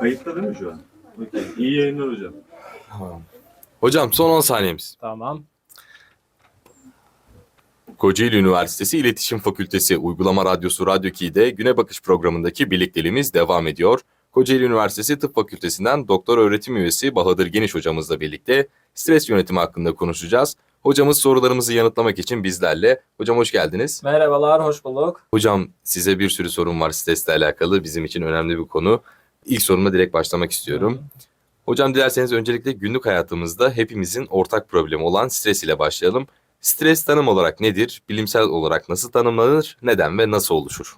Kayıtta değil mi şu an? Okey. İyi yayınlar hocam. Tamam. Hocam son 10 saniyemiz. Tamam. Kocaeli Üniversitesi İletişim Fakültesi Uygulama Radyosu Radyo 2'de Güne Bakış programındaki birlikteliğimiz devam ediyor. Kocaeli Üniversitesi Tıp Fakültesinden doktor öğretim üyesi Bahadır Geniş hocamızla birlikte stres yönetimi hakkında konuşacağız. Hocamız sorularımızı yanıtlamak için bizlerle. Hocam hoş geldiniz. Merhabalar, hoş bulduk. Hocam size bir sürü sorum var stresle alakalı. Bizim için önemli bir konu. İlk soruma direkt başlamak istiyorum. Hocam dilerseniz öncelikle günlük hayatımızda hepimizin ortak problemi olan stres ile başlayalım. Stres tanım olarak nedir? Bilimsel olarak nasıl tanımlanır? Neden ve nasıl oluşur?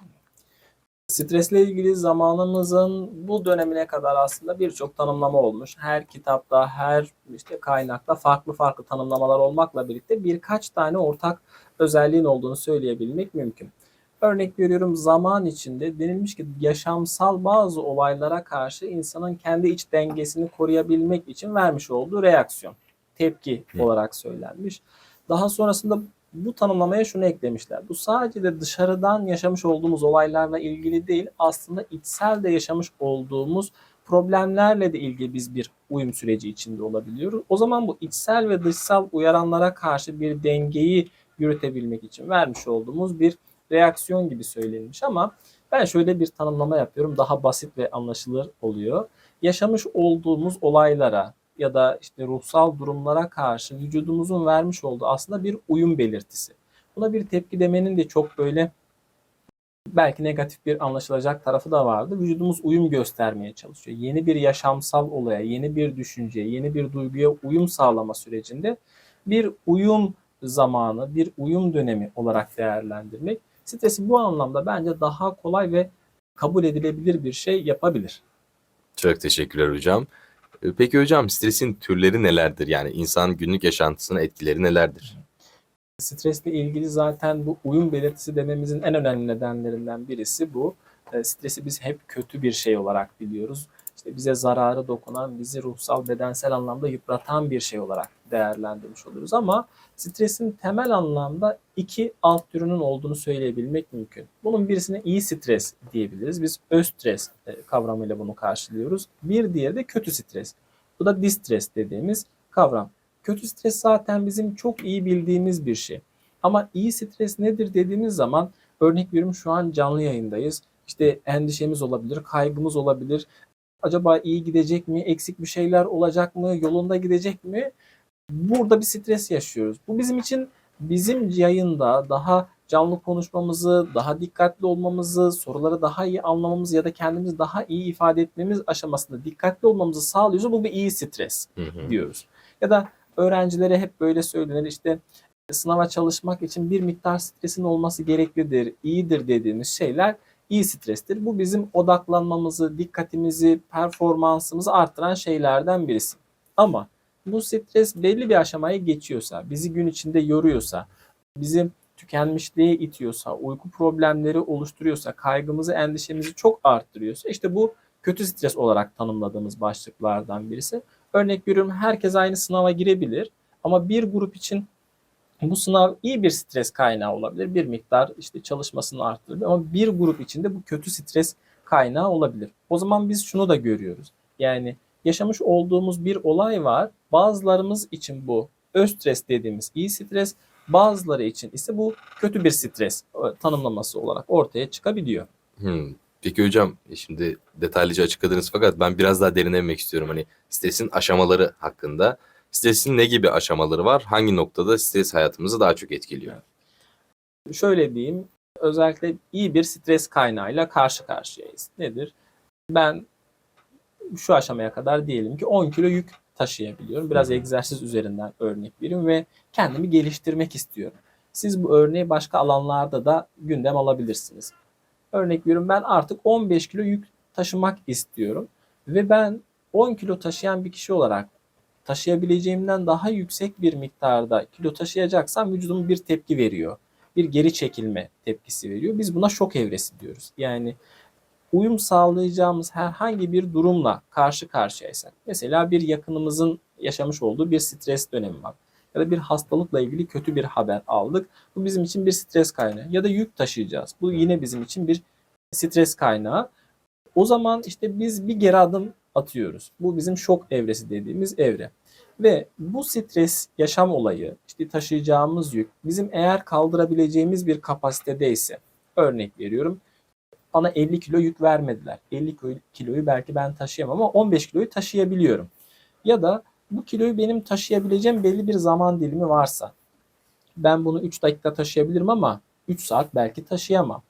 Stresle ilgili zamanımızın bu dönemine kadar aslında birçok tanımlama olmuş. Her kitapta, her işte kaynakta farklı farklı tanımlamalar olmakla birlikte birkaç tane ortak özelliğin olduğunu söyleyebilmek mümkün. Örnek veriyorum zaman içinde denilmiş ki yaşamsal bazı olaylara karşı insanın kendi iç dengesini koruyabilmek için vermiş olduğu reaksiyon, tepki Hı. olarak söylenmiş. Daha sonrasında bu tanımlamaya şunu eklemişler. Bu sadece de dışarıdan yaşamış olduğumuz olaylarla ilgili değil, aslında içsel de yaşamış olduğumuz problemlerle de ilgili biz bir uyum süreci içinde olabiliyoruz. O zaman bu içsel ve dışsal uyaranlara karşı bir dengeyi yürütebilmek için vermiş olduğumuz bir reaksiyon gibi söylenmiş ama ben şöyle bir tanımlama yapıyorum. Daha basit ve anlaşılır oluyor. Yaşamış olduğumuz olaylara ya da işte ruhsal durumlara karşı vücudumuzun vermiş olduğu aslında bir uyum belirtisi. Buna bir tepki demenin de çok böyle belki negatif bir anlaşılacak tarafı da vardı. Vücudumuz uyum göstermeye çalışıyor. Yeni bir yaşamsal olaya, yeni bir düşünceye, yeni bir duyguya uyum sağlama sürecinde bir uyum zamanı, bir uyum dönemi olarak değerlendirmek stresi bu anlamda bence daha kolay ve kabul edilebilir bir şey yapabilir. Çok teşekkürler hocam. Ee, Peki hocam stresin türleri nelerdir? Yani insan günlük yaşantısına etkileri nelerdir? Stresle ilgili zaten bu uyum belirtisi dememizin en önemli nedenlerinden birisi bu. E, Stresi biz hep kötü bir şey olarak biliyoruz. İşte bize zararı dokunan, bizi ruhsal, bedensel anlamda yıpratan bir şey olarak değerlendirmiş oluruz. Ama stresin temel anlamda iki alt türünün olduğunu söyleyebilmek mümkün. Bunun birisine iyi stres diyebiliriz. Biz öz stres e, kavramıyla bunu karşılıyoruz. Bir diğeri de kötü stres. Bu da distres dediğimiz kavram. Kötü stres zaten bizim çok iyi bildiğimiz bir şey. Ama iyi stres nedir dediğimiz zaman örnek veriyorum şu an canlı yayındayız. İşte endişemiz olabilir, kaygımız olabilir. Acaba iyi gidecek mi, eksik bir şeyler olacak mı, yolunda gidecek mi? Burada bir stres yaşıyoruz. Bu bizim için bizim yayında daha canlı konuşmamızı, daha dikkatli olmamızı, soruları daha iyi anlamamızı ya da kendimizi daha iyi ifade etmemiz aşamasında dikkatli olmamızı sağlıyorsa bu bir iyi stres Hı hı. diyoruz. Ya da öğrencilere hep böyle söylenir işte sınava çalışmak için bir miktar stresin olması gereklidir, iyidir dediğimiz şeyler iyi strestir. Bu bizim odaklanmamızı, dikkatimizi, performansımızı arttıran şeylerden birisi. Ama bu stres belli bir aşamaya geçiyorsa, bizi gün içinde yoruyorsa, bizi tükenmişliğe itiyorsa, uyku problemleri oluşturuyorsa, kaygımızı, endişemizi çok arttırıyorsa işte bu kötü stres olarak tanımladığımız başlıklardan birisi. Örnek veriyorum herkes aynı sınava girebilir ama bir grup için bu sınav iyi bir stres kaynağı olabilir. Bir miktar işte çalışmasını arttırır ama bir grup için de bu kötü stres kaynağı olabilir. O zaman biz şunu da görüyoruz. Yani yaşamış olduğumuz bir olay var. Bazılarımız için bu öz stres dediğimiz iyi stres, bazıları için ise bu kötü bir stres e, tanımlaması olarak ortaya çıkabiliyor. Hmm. Peki hocam e, şimdi detaylıca açıkladınız fakat ben biraz daha derine inmek istiyorum. Hani stresin aşamaları hakkında. Stresin ne gibi aşamaları var? Hangi noktada stres hayatımızı daha çok etkiliyor? şöyle diyeyim, özellikle iyi bir stres kaynağıyla karşı karşıyayız. Nedir? Ben şu aşamaya kadar diyelim ki 10 kilo yük taşıyabiliyorum. Biraz egzersiz üzerinden örnek vereyim ve kendimi geliştirmek istiyorum. Siz bu örneği başka alanlarda da gündem alabilirsiniz. Örnek veriyorum ben artık 15 kilo yük taşımak istiyorum ve ben 10 kilo taşıyan bir kişi olarak taşıyabileceğimden daha yüksek bir miktarda kilo taşıyacaksam vücudum bir tepki veriyor bir geri çekilme tepkisi veriyor. Biz buna şok evresi diyoruz. Yani uyum sağlayacağımız herhangi bir durumla karşı karşıyaysak, mesela bir yakınımızın yaşamış olduğu bir stres dönemi var ya da bir hastalıkla ilgili kötü bir haber aldık. Bu bizim için bir stres kaynağı ya da yük taşıyacağız. Bu yine bizim için bir stres kaynağı. O zaman işte biz bir geri adım atıyoruz. Bu bizim şok evresi dediğimiz evre. Ve bu stres yaşam olayı, işte taşıyacağımız yük bizim eğer kaldırabileceğimiz bir kapasitedeyse, örnek veriyorum, bana 50 kilo yük vermediler. 50 kilo- kiloyu belki ben taşıyamam ama 15 kiloyu taşıyabiliyorum. Ya da bu kiloyu benim taşıyabileceğim belli bir zaman dilimi varsa, ben bunu 3 dakika taşıyabilirim ama 3 saat belki taşıyamam.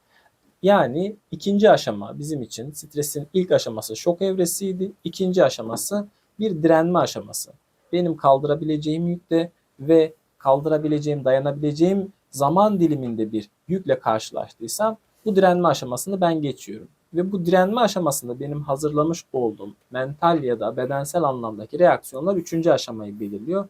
Yani ikinci aşama bizim için stresin ilk aşaması şok evresiydi. İkinci aşaması bir direnme aşaması. Benim kaldırabileceğim yükte ve kaldırabileceğim, dayanabileceğim zaman diliminde bir yükle karşılaştıysam bu direnme aşamasını ben geçiyorum. Ve bu direnme aşamasında benim hazırlamış olduğum mental ya da bedensel anlamdaki reaksiyonlar üçüncü aşamayı belirliyor.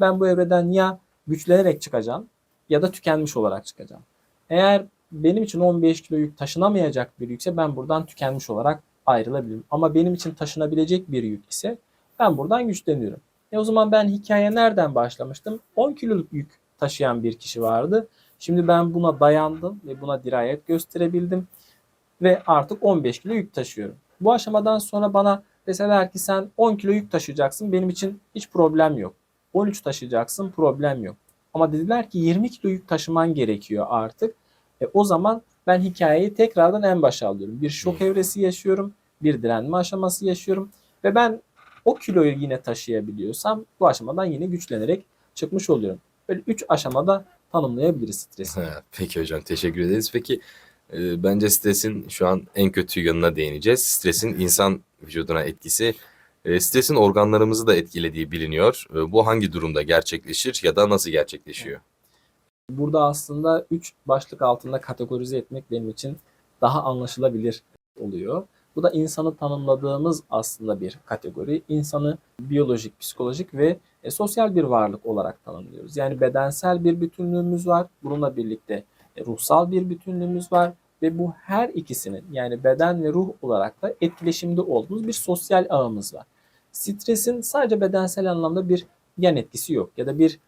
Ben bu evreden ya güçlenerek çıkacağım ya da tükenmiş olarak çıkacağım. Eğer benim için 15 kilo yük taşınamayacak bir yükse ben buradan tükenmiş olarak ayrılabilirim. Ama benim için taşınabilecek bir yük ise ben buradan güçleniyorum. E o zaman ben hikaye nereden başlamıştım? 10 kiloluk yük taşıyan bir kişi vardı. Şimdi ben buna dayandım ve buna dirayet gösterebildim. Ve artık 15 kilo yük taşıyorum. Bu aşamadan sonra bana deseler ki sen 10 kilo yük taşıyacaksın benim için hiç problem yok. 13 taşıyacaksın problem yok. Ama dediler ki 20 kilo yük taşıman gerekiyor artık. E, o zaman ben hikayeyi tekrardan en başa alıyorum. Bir şok evresi yaşıyorum, bir direnme aşaması yaşıyorum ve ben o kiloyu yine taşıyabiliyorsam bu aşamadan yine güçlenerek çıkmış oluyorum. Böyle 3 aşamada tanımlayabiliriz stresi. Ha, Peki hocam teşekkür ederiz. Peki e, bence stresin şu an en kötü yanına değineceğiz. Stresin insan vücuduna etkisi. E, stresin organlarımızı da etkilediği biliniyor. E, bu hangi durumda gerçekleşir ya da nasıl gerçekleşiyor? Burada aslında 3 başlık altında kategorize etmek benim için daha anlaşılabilir oluyor. Bu da insanı tanımladığımız aslında bir kategori. İnsanı biyolojik, psikolojik ve e, sosyal bir varlık olarak tanımlıyoruz. Yani bedensel bir bütünlüğümüz var. Bununla birlikte e, ruhsal bir bütünlüğümüz var. Ve bu her ikisinin yani beden ve ruh olarak da etkileşimde olduğumuz bir sosyal ağımız var. Stresin sadece bedensel anlamda bir yan etkisi yok ya da bir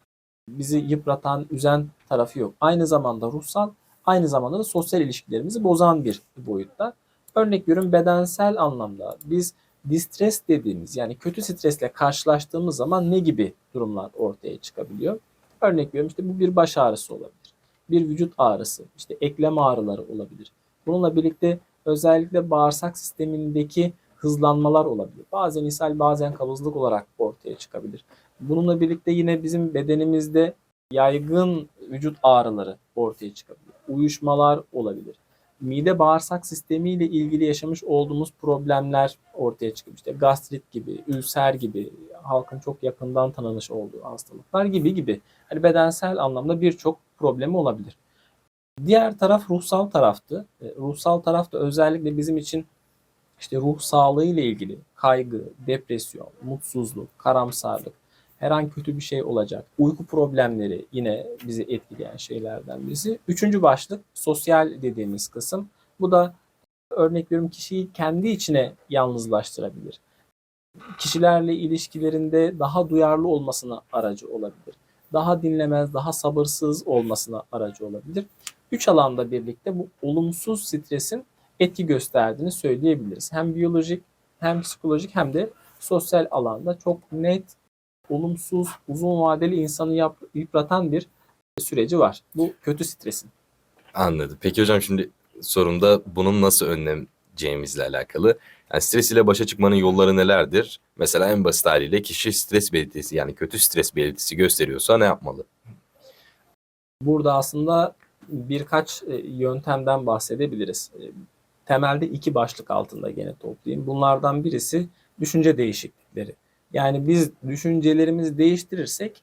bizi yıpratan, üzen tarafı yok. Aynı zamanda ruhsal, aynı zamanda da sosyal ilişkilerimizi bozan bir boyutta. Örnek veriyorum bedensel anlamda biz distres dediğimiz yani kötü stresle karşılaştığımız zaman ne gibi durumlar ortaya çıkabiliyor? Örnek veriyorum işte bu bir baş ağrısı olabilir. Bir vücut ağrısı, işte eklem ağrıları olabilir. Bununla birlikte özellikle bağırsak sistemindeki hızlanmalar olabilir. Bazen ishal bazen kabızlık olarak ortaya çıkabilir. Bununla birlikte yine bizim bedenimizde yaygın vücut ağrıları ortaya çıkabilir. Uyuşmalar olabilir. Mide bağırsak sistemiyle ilgili yaşamış olduğumuz problemler ortaya çıkıyor. İşte gastrit gibi, ülser gibi, halkın çok yakından tanınış olduğu hastalıklar gibi gibi. Hani bedensel anlamda birçok problemi olabilir. Diğer taraf ruhsal taraftı. E, Ruhsal taraf da özellikle bizim için işte ruh sağlığı ile ilgili kaygı, depresyon, mutsuzluk, karamsarlık, her an kötü bir şey olacak. Uyku problemleri yine bizi etkileyen şeylerden birisi. Üçüncü başlık sosyal dediğimiz kısım. Bu da örnek veriyorum kişiyi kendi içine yalnızlaştırabilir. Kişilerle ilişkilerinde daha duyarlı olmasına aracı olabilir. Daha dinlemez, daha sabırsız olmasına aracı olabilir. Üç alanda birlikte bu olumsuz stresin etki gösterdiğini söyleyebiliriz. Hem biyolojik hem psikolojik hem de sosyal alanda çok net olumsuz, uzun vadeli insanı yap, yıpratan bir süreci var. Bu kötü stresin. Anladım. Peki hocam şimdi sorumda bunun nasıl önleneceğimizle alakalı. Yani stres ile başa çıkmanın yolları nelerdir? Mesela en basit haliyle kişi stres belirtisi yani kötü stres belirtisi gösteriyorsa ne yapmalı? Burada aslında birkaç e, yöntemden bahsedebiliriz. E, Temelde iki başlık altında gene toplayayım. Bunlardan birisi düşünce değişiklikleri. Yani biz düşüncelerimizi değiştirirsek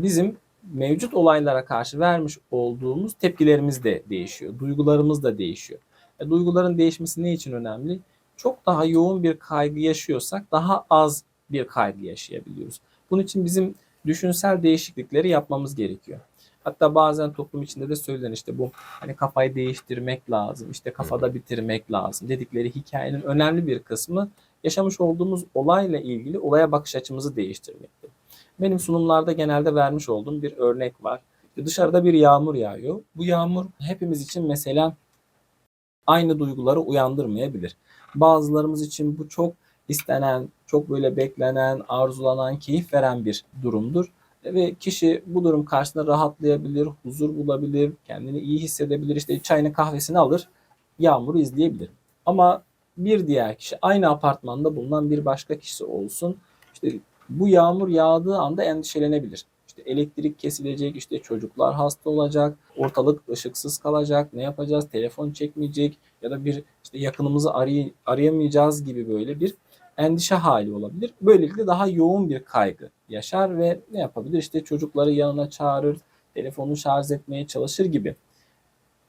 bizim mevcut olaylara karşı vermiş olduğumuz tepkilerimiz de değişiyor. Duygularımız da değişiyor. E, duyguların değişmesi ne için önemli? Çok daha yoğun bir kaygı yaşıyorsak daha az bir kaygı yaşayabiliyoruz. Bunun için bizim düşünsel değişiklikleri yapmamız gerekiyor. Hatta bazen toplum içinde de söylenen işte bu hani kafayı değiştirmek lazım, işte kafada bitirmek lazım dedikleri hikayenin önemli bir kısmı yaşamış olduğumuz olayla ilgili olaya bakış açımızı değiştirmektir. Benim sunumlarda genelde vermiş olduğum bir örnek var. Dışarıda bir yağmur yağıyor. Bu yağmur hepimiz için mesela aynı duyguları uyandırmayabilir. Bazılarımız için bu çok istenen, çok böyle beklenen, arzulanan, keyif veren bir durumdur. Ve kişi bu durum karşısında rahatlayabilir, huzur bulabilir, kendini iyi hissedebilir. İşte çayını kahvesini alır, yağmuru izleyebilir. Ama bir diğer kişi aynı apartmanda bulunan bir başka kişi olsun. İşte bu yağmur yağdığı anda endişelenebilir. İşte elektrik kesilecek, işte çocuklar hasta olacak, ortalık ışıksız kalacak, ne yapacağız, telefon çekmeyecek ya da bir işte yakınımızı aray- arayamayacağız gibi böyle bir endişe hali olabilir. Böylelikle daha yoğun bir kaygı yaşar ve ne yapabilir? İşte çocukları yanına çağırır, telefonu şarj etmeye çalışır gibi.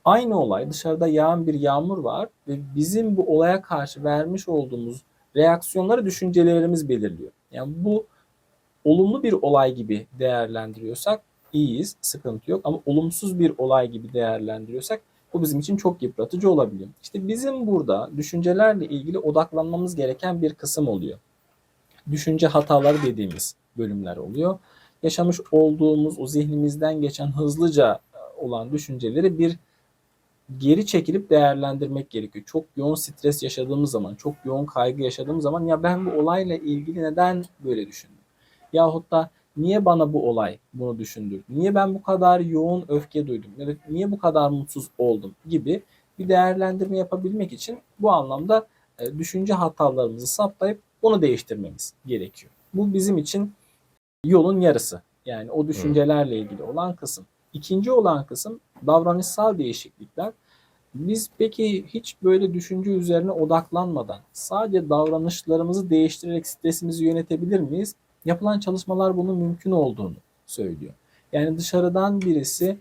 Aynı olay dışarıda yağan bir yağmur var ve bizim bu olaya karşı vermiş olduğumuz reaksiyonları düşüncelerimiz belirliyor. Yani bu olumlu bir olay gibi değerlendiriyorsak iyiyiz, sıkıntı yok. Ama olumsuz bir olay gibi değerlendiriyorsak bu bizim için çok yıpratıcı olabiliyor. İşte bizim burada düşüncelerle ilgili odaklanmamız gereken bir kısım oluyor. Düşünce hataları dediğimiz bölümler oluyor. Yaşamış olduğumuz o zihnimizden geçen hızlıca olan düşünceleri bir geri çekilip değerlendirmek gerekiyor. Çok yoğun stres yaşadığımız zaman, çok yoğun kaygı yaşadığımız zaman ya ben bu olayla ilgili neden böyle düşündüm? Yahut da niye bana bu olay bunu düşündürdü? Niye ben bu kadar yoğun öfke duydum? Ya da niye bu kadar mutsuz oldum gibi bir değerlendirme yapabilmek için bu anlamda e, düşünce hatalarımızı saptayıp onu değiştirmemiz gerekiyor. Bu bizim için yolun yarısı. Yani o düşüncelerle ilgili olan kısım. İkinci olan kısım davranışsal değişiklikler. Biz peki hiç böyle düşünce üzerine odaklanmadan sadece davranışlarımızı değiştirerek stresimizi yönetebilir miyiz? Yapılan çalışmalar bunun mümkün olduğunu söylüyor. Yani dışarıdan birisi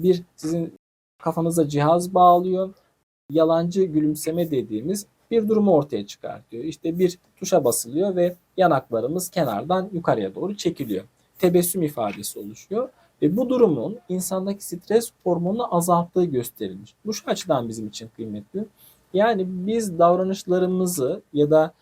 bir sizin kafanıza cihaz bağlıyor. Yalancı gülümseme dediğimiz bir durumu ortaya çıkartıyor. İşte bir tuşa basılıyor ve yanaklarımız kenardan yukarıya doğru çekiliyor. Tebessüm ifadesi oluşuyor. Ve bu durumun insandaki stres hormonunu azalttığı gösterilmiş. Bu şu açıdan bizim için kıymetli. Yani biz davranışlarımızı ya da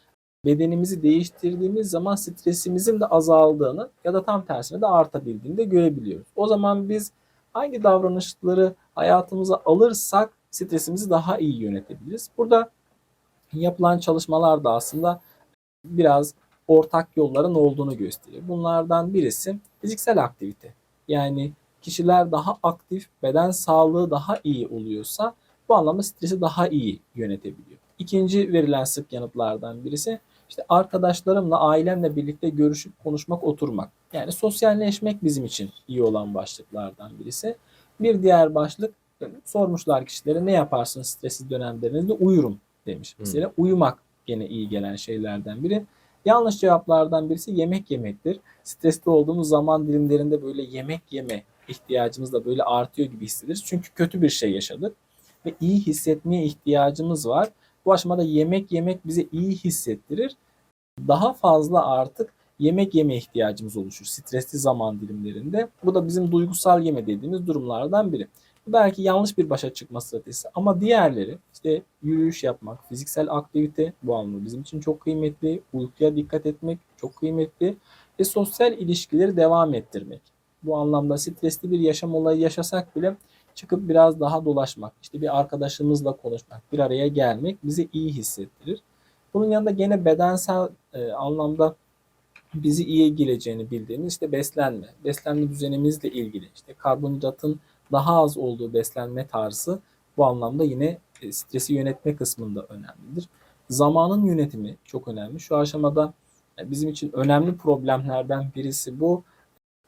bedenimizi değiştirdiğimiz zaman stresimizin de azaldığını ya da tam tersine de artabildiğini de görebiliyoruz. O zaman biz hangi davranışları hayatımıza alırsak stresimizi daha iyi yönetebiliriz. Burada yapılan çalışmalar da aslında biraz ortak yolların olduğunu gösteriyor. Bunlardan birisi fiziksel aktivite. Yani kişiler daha aktif, beden sağlığı daha iyi oluyorsa bu anlamda stresi daha iyi yönetebiliyor. İkinci verilen sık yanıtlardan birisi işte arkadaşlarımla, ailemle birlikte görüşüp konuşmak, oturmak. Yani sosyalleşmek bizim için iyi olan başlıklardan birisi. Bir diğer başlık sormuşlar kişilere ne yaparsın stresli dönemlerinizde uyurum demiş. Mesela uyumak gene iyi gelen şeylerden biri. Yanlış cevaplardan birisi yemek yemektir. Stresli olduğumuz zaman dilimlerinde böyle yemek yeme ihtiyacımız da böyle artıyor gibi hissederiz. Çünkü kötü bir şey yaşadık ve iyi hissetmeye ihtiyacımız var. Bu aşamada yemek yemek bize iyi hissettirir. Daha fazla artık yemek yeme ihtiyacımız oluşur stresli zaman dilimlerinde. Bu da bizim duygusal yeme dediğimiz durumlardan biri. Belki yanlış bir başa çıkma stratejisi ama diğerleri işte yürüyüş yapmak, fiziksel aktivite bu anlamda bizim için çok kıymetli. Uykuya dikkat etmek çok kıymetli ve sosyal ilişkileri devam ettirmek. Bu anlamda stresli bir yaşam olayı yaşasak bile çıkıp biraz daha dolaşmak, işte bir arkadaşımızla konuşmak, bir araya gelmek bizi iyi hissettirir. Bunun yanında gene bedensel e, anlamda bizi iyi geleceğini bildiğimiz işte beslenme, beslenme düzenimizle ilgili işte karbonhidratın daha az olduğu beslenme tarzı bu anlamda yine e, stresi yönetme kısmında önemlidir. Zamanın yönetimi çok önemli. Şu aşamada e, bizim için önemli problemlerden birisi bu.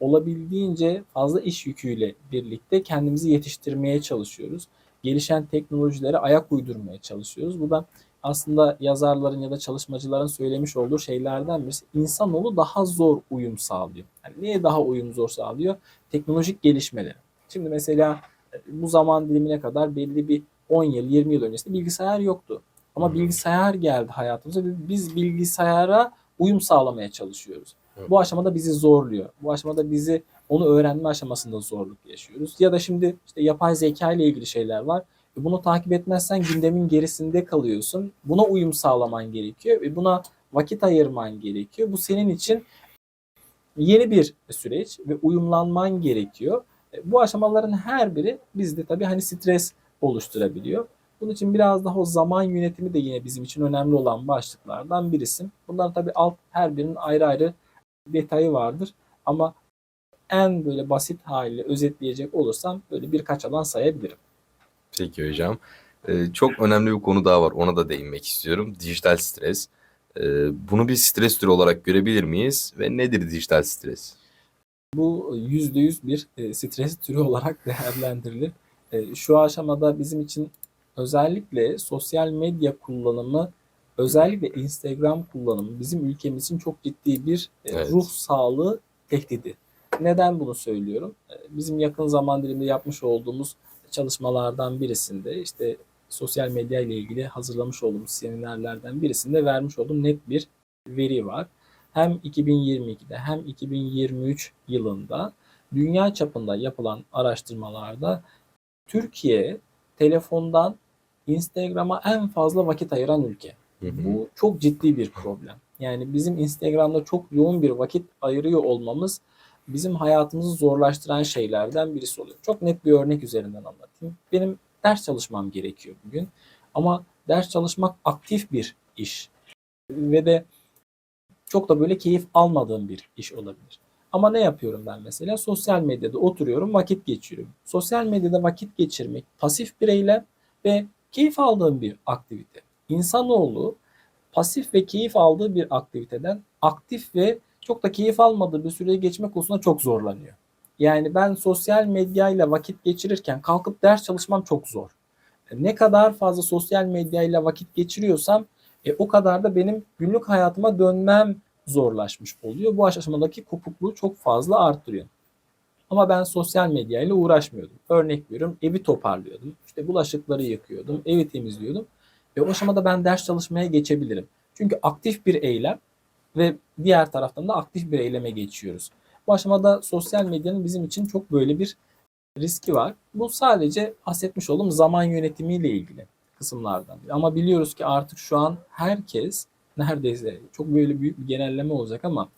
Olabildiğince fazla iş yüküyle birlikte kendimizi yetiştirmeye çalışıyoruz. Gelişen teknolojilere ayak uydurmaya çalışıyoruz. Bu da aslında yazarların ya da çalışmacıların söylemiş olduğu şeylerden birisi. İnsanoğlu daha zor uyum sağlıyor. Yani niye daha uyum zor sağlıyor? Teknolojik gelişmeleri. Şimdi mesela e, bu zaman dilimine kadar belli bir 10 yıl, 20 yıl öncesinde bilgisayar yoktu. Ama bilgisayar geldi hayatımıza ve biz bilgisayara uyum sağlamaya çalışıyoruz. Evet. Bu aşamada bizi zorluyor. Bu aşamada bizi onu öğrenme aşamasında zorluk yaşıyoruz. Ya da şimdi işte yapay zeka ile ilgili şeyler var. E, Bunu takip etmezsen gündemin gerisinde kalıyorsun. Buna uyum sağlaman gerekiyor ve buna vakit ayırman gerekiyor. Bu senin için yeni bir süreç ve uyumlanman gerekiyor. E, Bu aşamaların her biri bizde tabii hani stres oluşturabiliyor. Bunun için biraz daha o zaman yönetimi de yine bizim için önemli olan başlıklardan birisi. Bunların tabii alt her birinin ayrı ayrı detayı vardır. Ama en böyle basit haliyle özetleyecek olursam böyle birkaç alan sayabilirim. Peki hocam. Ee, çok önemli bir konu daha var. Ona da değinmek istiyorum. Dijital stres. Ee, bunu bir stres türü olarak görebilir miyiz? Ve nedir dijital stres? Bu %100 bir e, stres türü olarak değerlendirilir. E, şu aşamada bizim için özellikle sosyal medya kullanımı, özellikle Instagram kullanımı bizim ülkemizin çok ciddi bir e, Evet. ruh sağlığı tehdidi. Neden bunu söylüyorum? Bizim yakın zaman diliminde yapmış olduğumuz çalışmalardan birisinde işte sosyal medya ile ilgili hazırlamış olduğumuz seminerlerden birisinde vermiş olduğum net bir veri var. Hem 2022'de hem 2023 yılında dünya çapında yapılan araştırmalarda Türkiye telefondan Instagram'a en fazla vakit ayıran ülke. Hı hı. Bu çok ciddi bir problem. Yani bizim Instagram'da çok yoğun bir vakit ayırıyor olmamız bizim hayatımızı zorlaştıran şeylerden birisi oluyor. Çok net bir örnek üzerinden anlatayım. Benim ders çalışmam gerekiyor bugün. Ama ders çalışmak aktif bir iş. Ve de çok da böyle keyif almadığım bir iş olabilir. Ama ne yapıyorum ben mesela? Sosyal medyada oturuyorum, vakit geçiriyorum. Sosyal medyada vakit geçirmek pasif bir eylem ve keyif aldığım bir aktivite. İnsanoğlu pasif ve keyif aldığı bir aktiviteden aktif ve çok da keyif almadığı bir süreye geçme konusunda çok zorlanıyor. Yani ben sosyal medyayla vakit geçirirken kalkıp ders çalışmam çok zor. E, Ne kadar fazla sosyal medyayla vakit geçiriyorsam e, o kadar da benim günlük hayatıma dönmem zorlaşmış oluyor. Bu aşamadaki kopukluğu çok fazla arttırıyor. Ama ben sosyal medyayla uğraşmıyordum. Örnek veriyorum evi toparlıyordum. İşte bulaşıkları yıkıyordum, evi temizliyordum. Ve o aşamada ben ders çalışmaya geçebilirim. Çünkü aktif bir eylem ve diğer taraftan da aktif bir eyleme geçiyoruz. Bu aşamada sosyal medyanın bizim için çok böyle bir riski var. Bu sadece bahsetmiş olduğum zaman yönetimiyle ilgili kısımlardan. Ama biliyoruz ki artık şu an herkes neredeyse çok böyle büyük bir genelleme olacak ama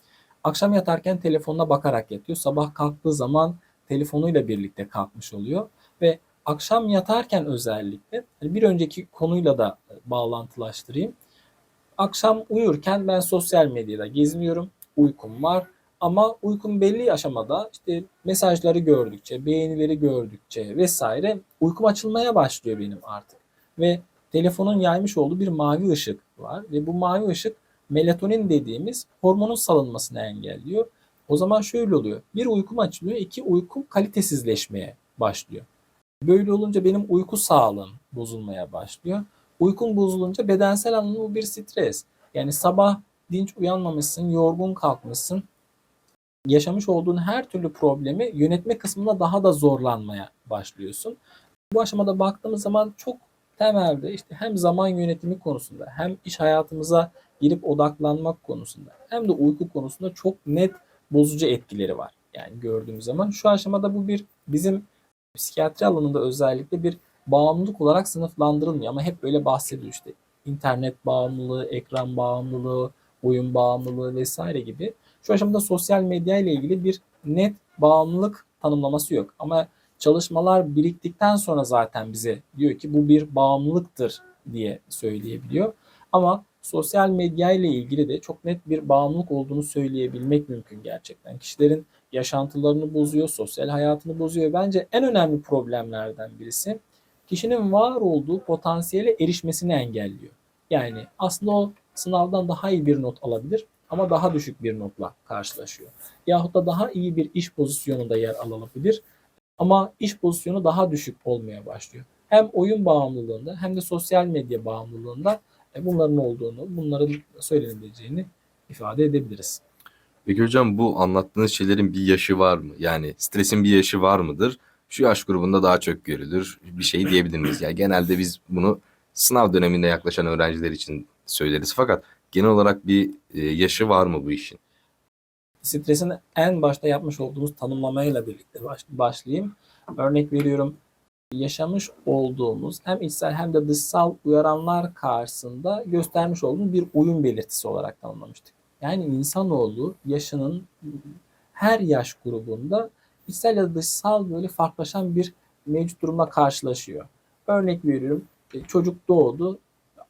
akşam yatarken telefonuna bakarak yatıyor. Sabah kalktığı zaman telefonuyla birlikte kalkmış oluyor ve akşam yatarken özellikle hani bir önceki konuyla da bağlantılaştırayım. Akşam uyurken ben sosyal medyada geziniyorum. Uykum var. Ama uykum belli aşamada işte mesajları gördükçe, beğenileri gördükçe vesaire uykum açılmaya başlıyor benim artık. Ve telefonun yaymış olduğu bir mavi ışık var ve bu mavi ışık melatonin dediğimiz hormonun salınmasını engelliyor. O zaman şöyle oluyor. Bir uykum açılıyor, iki uykum kalitesizleşmeye başlıyor. Böyle olunca benim uyku sağlığım bozulmaya başlıyor. Uykun bozulunca bedensel anlamda bu bir stres. Yani sabah dinç uyanmamışsın, yorgun kalkmışsın. Yaşamış olduğun her türlü problemi yönetme kısmında daha da zorlanmaya başlıyorsun. Bu aşamada baktığımız zaman çok temelde işte hem zaman yönetimi konusunda hem iş hayatımıza girip odaklanmak konusunda hem de uyku konusunda çok net bozucu etkileri var. Yani gördüğümüz zaman şu aşamada bu bir bizim psikiyatri alanında özellikle bir bağımlılık olarak sınıflandırılmıyor ama hep böyle bahsediyor işte internet bağımlılığı, ekran bağımlılığı, oyun bağımlılığı vesaire gibi. Şu aşamada sosyal medya ile ilgili bir net bağımlılık tanımlaması yok. Ama çalışmalar biriktikten sonra zaten bize diyor ki bu bir bağımlılıktır diye söyleyebiliyor. Ama sosyal medya ile ilgili de çok net bir bağımlılık olduğunu söyleyebilmek mümkün gerçekten. Kişilerin yaşantılarını bozuyor, sosyal hayatını bozuyor. Bence en önemli problemlerden birisi kişinin var olduğu potansiyele erişmesini engelliyor. Yani aslında o sınavdan daha iyi bir not alabilir ama daha düşük bir notla karşılaşıyor. Yahut da daha iyi bir iş pozisyonunda yer alabilir ama iş pozisyonu daha düşük olmaya başlıyor. Hem oyun bağımlılığında hem de sosyal medya bağımlılığında e, bunların olduğunu, bunların söylenebileceğini ifade edebiliriz. Peki hocam bu anlattığınız şeylerin bir yaşı var mı? Yani stresin bir yaşı var mıdır? Şu yaş grubunda daha çok görülür. Bir şey diyebilir miyiz? Yani genelde biz bunu sınav döneminde yaklaşan öğrenciler için söyleriz. Fakat genel olarak bir e, yaşı var mı bu işin? Stresin en başta yapmış olduğumuz tanımlamayla birlikte baş- başlayayım. Örnek veriyorum yaşamış olduğumuz hem içsel hem de dışsal uyaranlar karşısında göstermiş olduğumuz bir uyum belirtisi olarak tanımlamıştık. Yani insanoğlu yaşının her yaş grubunda içsel ya da dışsal böyle farklılaşan bir mevcut durumla karşılaşıyor. Örnek veriyorum E, çocuk doğdu.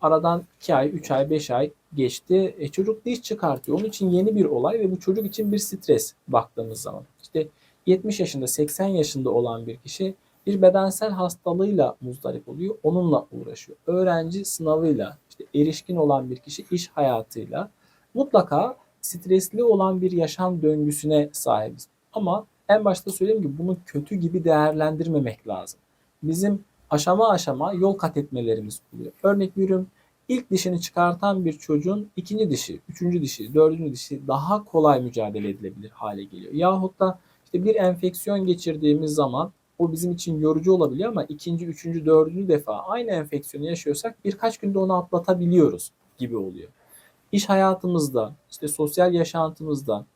Aradan 2 ay, 3 ay, 5 ay geçti. E, çocuk diş çıkartıyor. Onun için yeni bir olay ve bu çocuk için bir stres baktığımız zaman. İşte 70 yaşında, 80 yaşında olan bir kişi bir bedensel hastalığıyla muzdarip oluyor. Onunla uğraşıyor. Öğrenci sınavıyla, işte erişkin olan bir kişi iş hayatıyla mutlaka stresli olan bir yaşam döngüsüne sahibiz. Ama en başta söylediğim gibi bunu kötü gibi değerlendirmemek lazım. Bizim aşama aşama yol kat etmelerimiz oluyor. Örnek veriyorum ilk dişini çıkartan bir çocuğun ikinci dişi, üçüncü dişi, dördüncü dişi daha kolay mücadele edilebilir hale geliyor. Yahut da işte bir enfeksiyon geçirdiğimiz zaman o bizim için yorucu olabiliyor ama ikinci, üçüncü, dördüncü defa aynı enfeksiyonu yaşıyorsak birkaç günde onu atlatabiliyoruz gibi oluyor. İş hayatımızda, işte sosyal yaşantımızda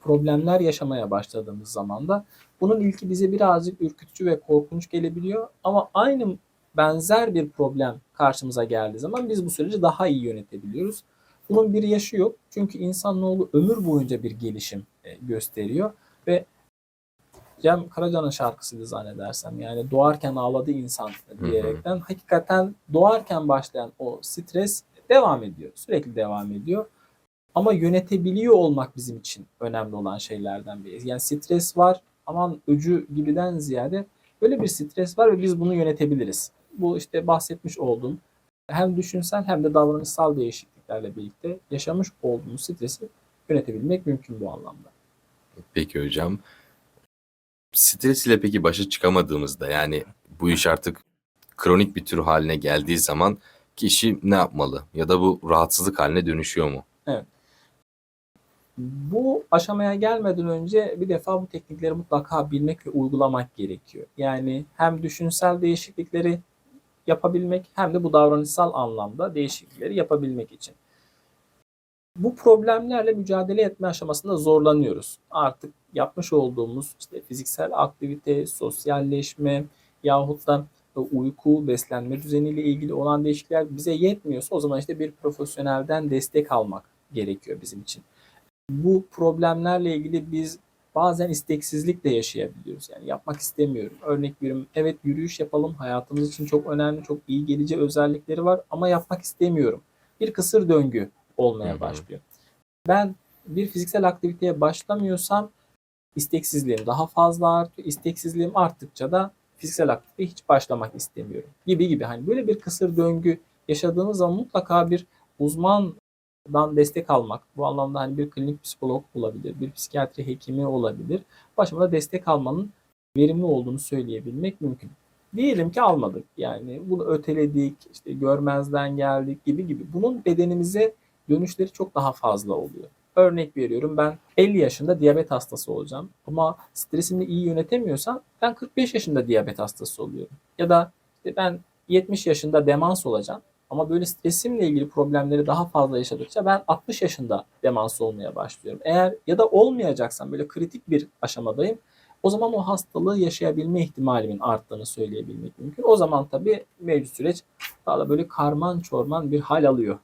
problemler yaşamaya başladığımız zaman da bunun ilki bize birazcık ürkütücü ve korkunç gelebiliyor ama aynı benzer bir problem karşımıza geldiği zaman biz bu süreci daha iyi yönetebiliyoruz. Bunun bir yaşı yok. Çünkü insanoğlu ömür boyunca bir gelişim e, gösteriyor ve Cem Karaca'nın şarkısıydı zannedersem. Yani doğarken ağladı insan diyerekten hakikaten doğarken başlayan o stres devam ediyor. Sürekli devam ediyor. Ama yönetebiliyor olmak bizim için önemli olan şeylerden biri. Yani stres var aman öcü gibiden ziyade böyle bir stres var ve biz bunu yönetebiliriz. Bu işte bahsetmiş olduğum hem düşünsel hem de davranışsal değişikliklerle birlikte yaşamış olduğumuz stresi yönetebilmek mümkün bu anlamda. Peki hocam. Stres ile peki başa çıkamadığımızda yani bu iş artık kronik bir tür haline geldiği zaman kişi ne yapmalı? Ya da bu rahatsızlık haline dönüşüyor mu? Bu aşamaya gelmeden önce bir defa bu teknikleri mutlaka bilmek ve uygulamak gerekiyor. Yani hem düşünsel değişiklikleri yapabilmek hem de bu davranışsal anlamda değişiklikleri yapabilmek için. Bu problemlerle mücadele etme aşamasında zorlanıyoruz. Artık yapmış olduğumuz işte fiziksel aktivite, sosyalleşme yahut da uyku, beslenme düzeniyle ilgili olan değişiklikler bize yetmiyorsa o zaman işte bir profesyonelden destek almak gerekiyor bizim için bu problemlerle ilgili biz bazen isteksizlik de yaşayabiliyoruz. Yani yapmak istemiyorum. Örnek veriyorum. Evet yürüyüş yapalım. Hayatımız için çok önemli, çok iyi gelici özellikleri var ama yapmak istemiyorum. Bir kısır döngü olmaya başlıyor. Ben bir fiziksel aktiviteye başlamıyorsam isteksizliğim daha fazla artıyor. İsteksizliğim arttıkça da fiziksel aktiviteye hiç başlamak istemiyorum. Gibi gibi. Hani böyle bir kısır döngü yaşadığınız zaman mutlaka bir uzman dan destek almak. Bu anlamda hani bir klinik psikolog olabilir, bir psikiyatri hekimi olabilir. Bu aşamada destek almanın verimli olduğunu söyleyebilmek mümkün. Diyelim ki almadık. Yani bunu öteledik, işte görmezden geldik gibi gibi. Bunun bedenimize dönüşleri çok daha fazla oluyor. Örnek veriyorum ben 50 yaşında diyabet hastası olacağım ama stresimi iyi yönetemiyorsam ben 45 yaşında diyabet hastası oluyorum. Ya da işte ben 70 yaşında demans olacağım ama böyle stresimle ilgili problemleri daha fazla yaşadıkça ben 60 yaşında demans olmaya başlıyorum. Eğer ya da olmayacaksam böyle kritik bir aşamadayım o zaman o hastalığı yaşayabilme ihtimalimin arttığını söyleyebilmek mümkün. O zaman tabii mevcut süreç daha da böyle karman çorman bir hal alıyor.